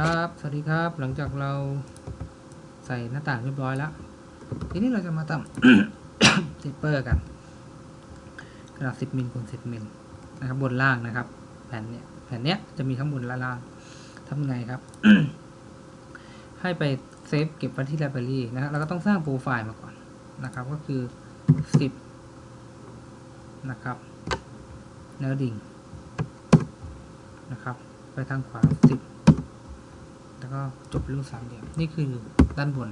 ครับ สวัสดีครับ หลังจากเราใส่หน้าต่างเรียบร้อยแล้ว ทีนี้เราจะมาทำเจเปอร์กันขนาด10มิลคูณ10มิลนะครับ บนล่างนะครับ แผ่นเนี้ย แผ่นเนี้ยจะมีทั้งบนและล่างทำไงครับ ให้ไปเซฟเก็บไว้ที่ไลบรารีนะครับเราก็ต้องสร้างโปรไฟล์มาก่อนนะครับ ก็คือ 10 นะครับ แนวดิ่งนะครับ ไปทางขวา 10 แล้วก็จบรูปสามเหลี่ยมนี่คือด้านบน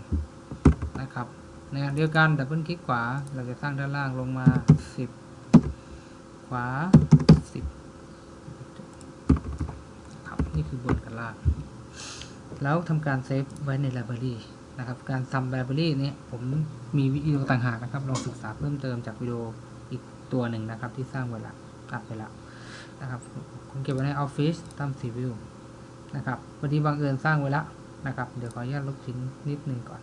นะครับในขณะเดียวกันดับเบิลคลิกขวาเราจะสร้างด้านล่างลงมา 10 ขวา 10ครับนี่คือบนกับล่าง แล้วทำการเซฟไว้ในไลบรารีนะครับการทำไลบรารีนี้ผมมีวิดีโอต่างหากนะครับลองศึกษาเพิ่มเติมจากวิดีโออีกตัวหนึ่งนะครับที่สร้างไว้แล้วอัดไปแล้วนะครับผมเก็บไว้ในออฟฟิศตั้มซีวิว นะครับวันนี้บังเอิญสร้างไว้แล้วนะครับ เดี๋ยวขออนุญาตลบทิ้งนิดนึงก่อน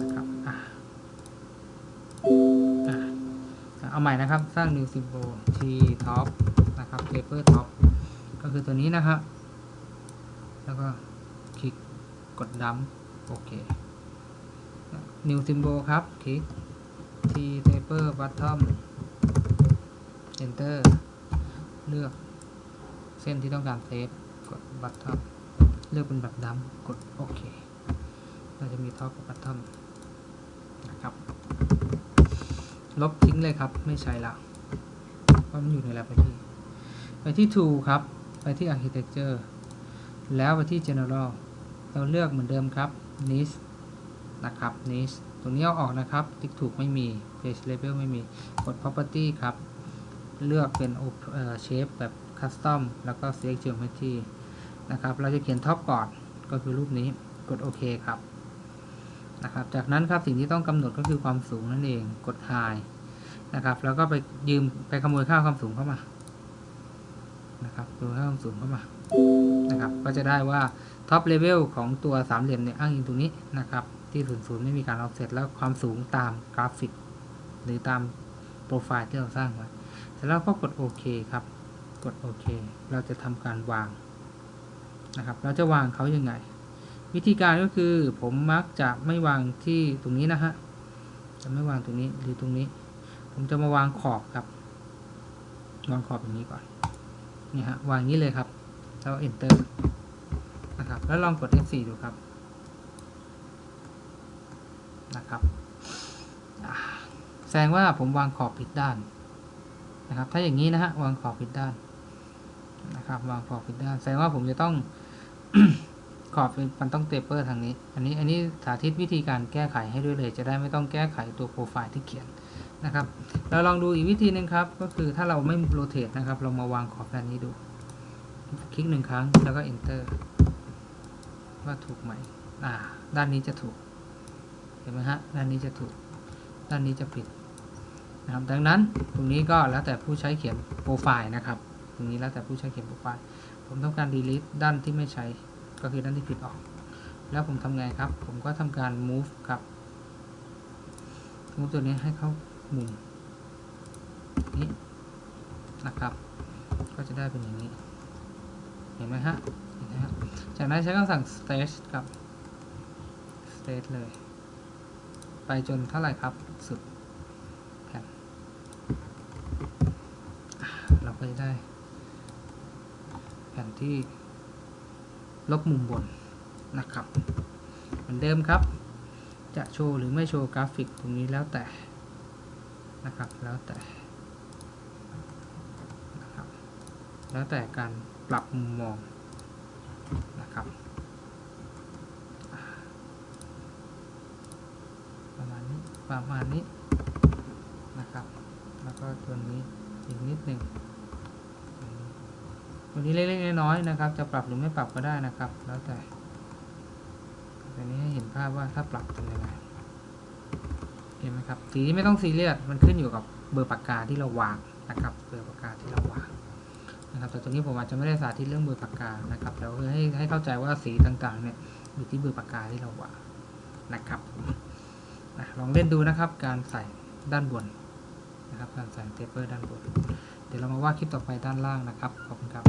นะครับอะเอาใหม่นะครับสร้าง new symbol t top นะครับ paper top ก็คือตัวนี้นะครับ แล้วก็คลิกกดดัมโอเค new symbol ครับคลิก t paper bottom enter เลือกเส้นที่ต้องการเซฟ กด bottom เลือกเป็นแบบดำกดโอเค เราจะมีท็อปกับ bottom นะครับ ลบทิ้งเลยครับ ไม่ใช้ละเพราะมันอยู่ในแลบไปที่ ไปที่ tool ครับ ไปที่ architecture แล้วไปที่ general เราเลือกเหมือนเดิมครับ niche นะครับ niche ตรงนี้เอาออกนะครับ ติ๊กถูกไม่มี page label ไม่มี กด property ครับ เลือกเป็นเอ่อ shape แบบ custom แล้วก็ select geometry นะครับ เราจะเขียนท็อปก่อนก็คือรูปนี้กดโอเคครับนะครับ จากนั้นครับสิ่งที่ต้องกำหนดก็คือความสูงนั่นเองกด high นะครับ แล้วก็ไปยืมไปขโมยค่าความสูงเข้ามานะครับดูค่าความสูงเข้ามานะครับ ก็จะได้ว่าท็อปเลเวลของตัวสามเหลี่ยมเนี่ยอ้างอิงตรงนี้นะครับ ที่ศูนย์ศูนย์ไม่มีการออฟเซตแล้วความสูงตามกราฟิก หรือตามโปรไฟล์ที่เราสร้างไว้เสร็จแล้วก็กดโอเคครับ กดโอเคเราจะทำการวาง นะครับเราจะวางเขายังไง วิธีการก็คือผมมักจะไม่วางที่ตรงนี้นะฮะจะไม่วางตรงนี้หรือตรงนี้ ผมจะมาวางขอบครับวางขอบอย่างนี้ก่อนนี่ฮะวางอย่างนี้เลยครับแล้ว enter นะครับแล้วลองกด F4 ดูครับนะครับแสดงว่าผมวางขอบผิดด้านนะครับ ถ้าอย่างนี้นะฮะวางขอบผิดด้าน ครับวางขอบผิดด้านแสดงว่าผมจะต้องขอบมันต้องเตเปอร์ทางนี้ อันนี้อันนี้สาธิตวิธีการแก้ไขให้ด้วยเลย จะได้ไม่ต้องแก้ไขตัวโปรไฟล์ที่เขียนนะครับ เราลองดูอีกวิธีหนึ่งครับ ก็คือถ้าเราไม่โรเตทนะครับ เรามาวางขอบแผ่นนี้ดู คลิกหนึ่งครั้งแล้วก็ enter ว่าถูกไหมอ่า ด้านนี้จะถูก เห็นไหมฮะ ด้านนี้จะถูก ด้านนี้จะผิดนะครับ ดังนั้นตรงนี้ก็แล้วแต่ผู้ใช้เขียนโปรไฟล์นะครับ รงนี้แล้วแต่ผู้ใช้เขียนโปรไฟล์ผมต้องการ delete ด้านที่ไม่ใช้ ก็คือด้านที่ผิดออก แล้วผมทำไงครับ ผมก็ทำการ move ครับ move ตัวนี้ให้เข้ามุมนี้นะครับ ก็จะได้เป็นอย่างนี้ เห็นไหมฮะเห็นไหมฮะจากนั้นใช้คำสั่ง stage ครับ stage เลย ไปจนเท่าไหร่ครับสุดแผ่นเราก็จะได้ แผ่นที่ลบมุมบนนะครับ เหมือนเดิมครับ จะโชว์หรือไม่โชว์กราฟิกตรงนี้แล้วแต่นะครับแล้วแต่นะครับแล้วแต่การปรับมุมมองนะครับประมาณนี้ประมาณนี้นะครับ แล้วก็ตัวนี้อีกนิดหนึ่ง ตัวนี้เล็กๆน้อยๆนะครับ จะปรับหรือไม่ปรับก็ได้นะครับ แล้วแต่ตัวนี้ให้เห็นภาพว่าถ้าปรับเป็นยังไงเห็นไหมครับสีไม่ต้องซีเรียสมันขึ้นอยู่กับเบอร์ปากกาที่เราวางนะครับเบอร์ปากกาที่เราวางนะครับแต่ตรงนี้ผมอาจจะไม่ได้สาธิตเรื่องเบอร์ปากกานะครับแต่ว่าคือให้ให้เข้าใจว่าสีต่างๆเนี่ยอยู่ที่เบอร์ปากกาที่เราวางนะครับนะลองเล่นดูนะครับการใส่ด้านบนนะครับการใส่เทปเปอร์ด้านบน เดี๋ยวเรามาว่าดคลิปต่อไปด้านล่างนะครับขอบคุณครับ